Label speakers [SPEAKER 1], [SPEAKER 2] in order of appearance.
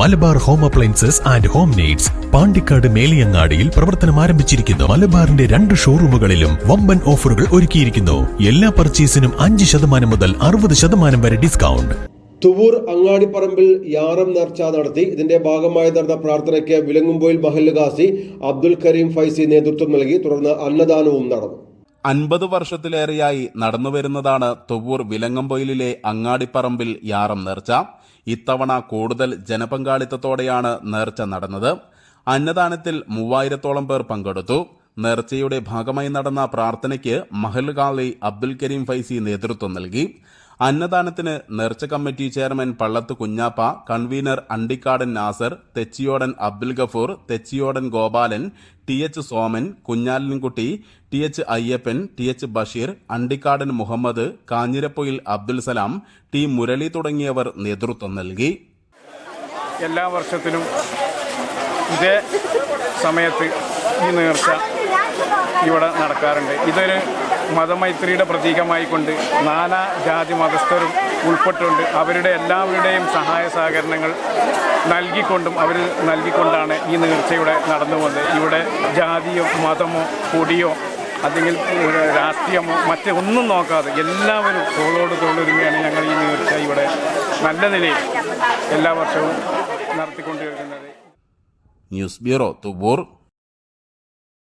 [SPEAKER 1] Malabar home appliances and home needs Pandikkad മേലിയങ്ങാടിയിൽ പ്രവർത്തനം ആരംഭിച്ചിരിക്കുന്നു. മലബാറിന്റെ രണ്ട് ഷോറൂമുകളിലും വമ്പൻ ഓഫറുകൾ ഒരുക്കിയിരിക്കുന്നു. എല്ലാ പർച്ചേസിനും അഞ്ച് ശതമാനം മുതൽ അറുപത് ശതമാനം വരെ ഡിസ്കൗണ്ട്.
[SPEAKER 2] തുവൂർ അങ്ങാടിപ്പറമ്പിൽ യാറം നേർച്ച നടത്തി. ഇതിന്റെ ഭാഗമായി നടന്ന പ്രാർത്ഥനയ്ക്ക് വിലങ്ങുമ്പോയിൽ മഹല്ലുഖാസി അബ്ദുൽ കരീം ഫൈസി നേതൃത്വം നൽകി. തുടർന്ന് അന്നദാനവും നടന്നു.
[SPEAKER 3] അൻപത് വർഷത്തിലേറെയായി നടന്നുവരുന്നതാണ് തുവൂർ വിലങ്ങമ്പൊയിലിലെ അങ്ങാടിപ്പറമ്പിൽ യാറം നേർച്ച. ഇത്തവണ കൂടുതൽ ജനപങ്കാളിത്തത്തോടെയാണ് നേർച്ച നടന്നത്. അന്നദാനത്തിൽ മൂവായിരത്തോളം പേർ പങ്കെടുത്തു. നേർച്ചയുടെ ഭാഗമായി നടന്ന പ്രാർത്ഥനയ്ക്ക് മഹൽ ഖാലി അബ്ദുൽ കരീം ഫൈസി നേതൃത്വം നൽകി. അന്നദാനത്തിന് നേർച്ച committee chairman Pallath Kunhappa convener Andikkadan Nasar Thechiyodan Abdul Gafoor Thechiyodan Gopalan T H Soman Kunhalinkutty T H Ayyappan T H Basheer Andikkadan Muhammad Kanhirapoyil Abdul Salam T Murali തുടങ്ങിയവർ നേതൃത്വം നൽകി.
[SPEAKER 4] എല്ലാ വർഷത്തിലും ഇതേ സമയത്ത് ഈ നേർച്ച ഇവിടെ നടക്കാറുണ്ട്. ഇതൊരു മതമൈത്രിയുടെ പ്രതീകമായി കൊണ്ട് നാനാ ജാതി മതസ്ഥരും ഉൾപ്പെട്ടുകൊണ്ട് അവരുടെ എല്ലാവരുടെയും സഹായ സഹകരണങ്ങൾ നൽകിക്കൊണ്ടും അവർ നൽകിക്കൊണ്ടാണ് ഈ നേർച്ചയുടെ നടന്നു പോകുന്നത് ഇവിടെ ജാതിയോ മതമോ കൊടിയോ അല്ലെങ്കിൽ രാഷ്ട്രീയമോ മറ്റേ ഒന്നും നോക്കാതെ എല്ലാവരും തോളോട് തോളൊരുമയാണ് ഞങ്ങൾ ഈ നേർച്ച ഇവിടെ നല്ല നിലയിൽ എല്ലാ വർഷവും നടത്തിക്കൊണ്ടിരിക്കുന്നത്.
[SPEAKER 3] News bureau Thuvvur.